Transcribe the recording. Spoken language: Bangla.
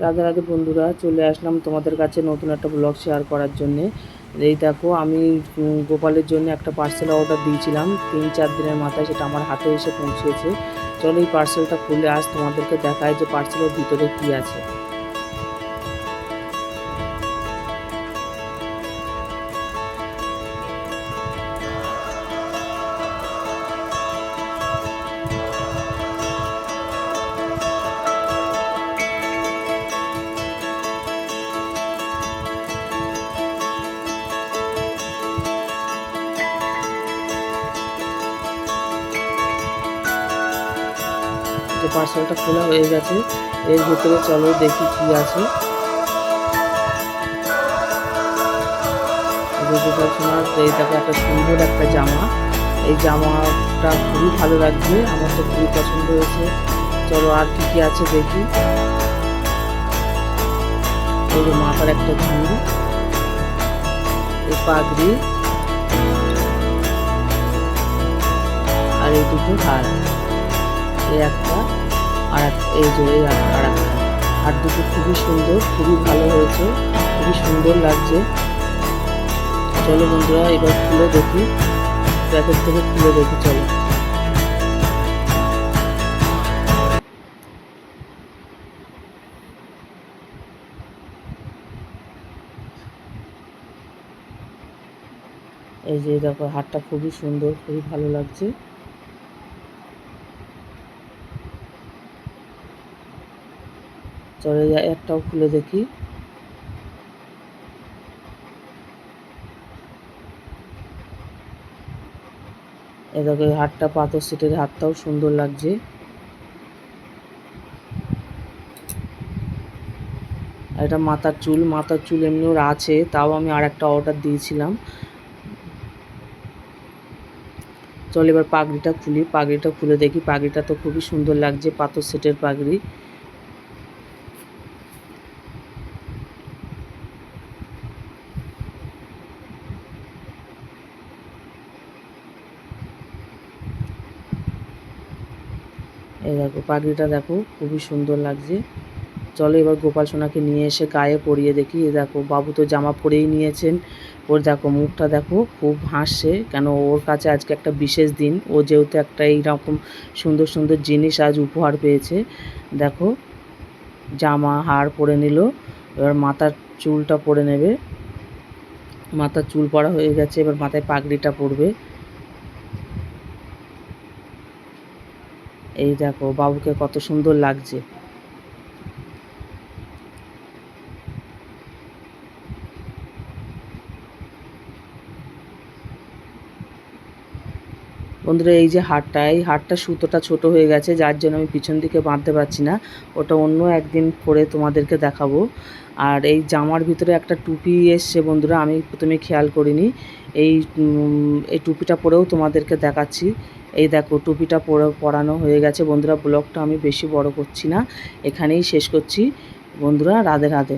রাধে রাধে বন্ধুরা, চলে আসলাম তোমাদের কাছে নতুন একটা ব্লগ শেয়ার করার জন্যে। এই দেখো, আমি গোপালের জন্য একটা পার্সেল অর্ডার দিয়েছিলাম। তিন চার দিনের মাথায় সেটা আমার হাতে এসে পৌঁছেছে। চলো এই পার্সেলটা খুলে আস তোমাদেরকে দেখায় যে পার্সেলের ভিতরে কি আছে। যে পার্সেলটা খোলা হয়ে গেছে, এর ভিতরে চলো দেখি কি আছে। এই দেখো একটা সুন্দর একটা জামা। এই জামাটা খুবই ভালো লাগছে, আমার তো খুবই পছন্দ হয়েছে। চলো আর কি কি আছে দেখি। মাথার একটা ঝুড়ি, এই পাগড়ি, আর এই দুটো হার। এই একটা। আর এই যে এই আর একটা। আর দুটো খুবই সুন্দর, খুবই ভালো হয়েছে, খুবই সুন্দর লাগছে। চলো বন্ধুরা, এবার খুলে দেখি। প্যাকেট থেকে খুলে দেখি, চলো। এই যে দেখো হাটটা খুবই সুন্দর, খুবই ভালো লাগছে। চলে যায়, একটাও খুলে দেখি। এ দেখো হাটটা, পাথর সেটের হাতটাও সুন্দর লাগছে। এটা মাথার চুল মাথার চুল এমনি ওর আছে, তাও আমি আর একটা অর্ডার দিয়েছিলাম। চল এবার পাগড়িটা খুলি, পাগড়িটা খুলে দেখি, পাগড়িটা তো খুবই সুন্দর লাগছে, পাথর সেটের পাগড়ি। এই দেখো, পাগড়িটা দেখো, খুবই সুন্দর লাগছে। চলো এবার গোপাল সোনাকে নিয়ে এসে গায়ে পরিয়ে দেখি। এ দেখো, বাবু তো জামা পরেই নিয়েছেন। ওর দেখো, মুখটা দেখো, খুব হাসছে। কেন, ওর কাছে আজকে একটা বিশেষ দিন। ও যেহেতু একটা এইরকম সুন্দর সুন্দর জিনিস আজ উপহার পেয়েছে। দেখো, জামা, হার পরে নিল। এবার মাথার চুলটা পরে নেবে। মাথার চুল পরা হয়ে গেছে, এবার মাথায় পাগড়িটা পরবে। এই দেখো বাবুকে কত সুন্দর লাগছে। বন্ধুরা, এই যে হারটা এই হারটা সুতোটা ছোট হয়ে গেছে, যার জন্য আমি পিছন দিকে বাঁধতে পারছি না। ওটা অন্য একদিন পরে তোমাদেরকে দেখাবো। আর এই জামার ভিতরে একটা টুপি এসছে বন্ধুরা, আমি প্রথমে খেয়াল করিনি। এই এই টুপিটা পরেও তোমাদেরকে দেখাচ্ছি। এই দেখো, টুপিটা পরে, পরানো হয়ে গেছে। বন্ধুরা, ব্লগটা আমি বেশি বড় করছি না, এখানেই শেষ করছি। বন্ধুরা, রাধে রাধে।